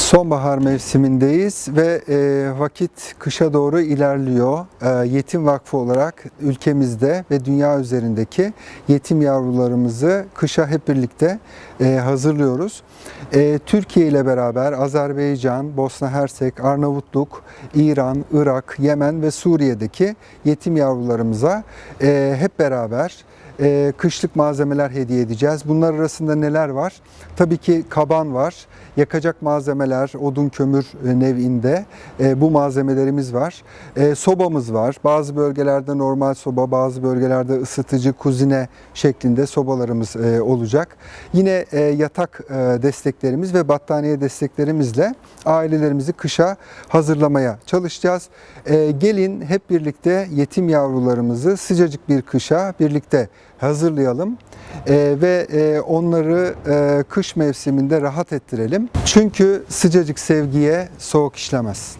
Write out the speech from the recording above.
Sonbahar mevsimindeyiz ve e, vakit kışa doğru ilerliyor. E, Yetim Vakfı olarak ülkemizde ve dünya üzerindeki yetim yavrularımızı kışa hep birlikte e, hazırlıyoruz. Türkiye ile beraber Azerbaycan, Bosna Hersek, Arnavutluk, İran, Irak, Yemen ve Suriye'deki yetim yavrularımıza hep beraber e, kışlık malzemeler hediye edeceğiz. Bunlar arasında neler var? Tabii ki kaban var, yakacak malzemeler, odun kömür e, nev'inde e, bu malzemelerimiz var. E, sobamız var. Bazı bölgelerde normal soba, bazı bölgelerde ısıtıcı kuzine şeklinde sobalarımız e, olacak. Yine e, yatak desteklerimiz ve battaniye desteklerimizle ailelerimizi kışa hazırlamaya çalışacağız. Gelin hep birlikte yetim yavrularımızı sıcacık bir kışa birlikte hazırlayalım E, ve e, onları e, kış mevsiminde rahat ettirelim. Çünkü sıcacık sevgiye soğuk işlemez.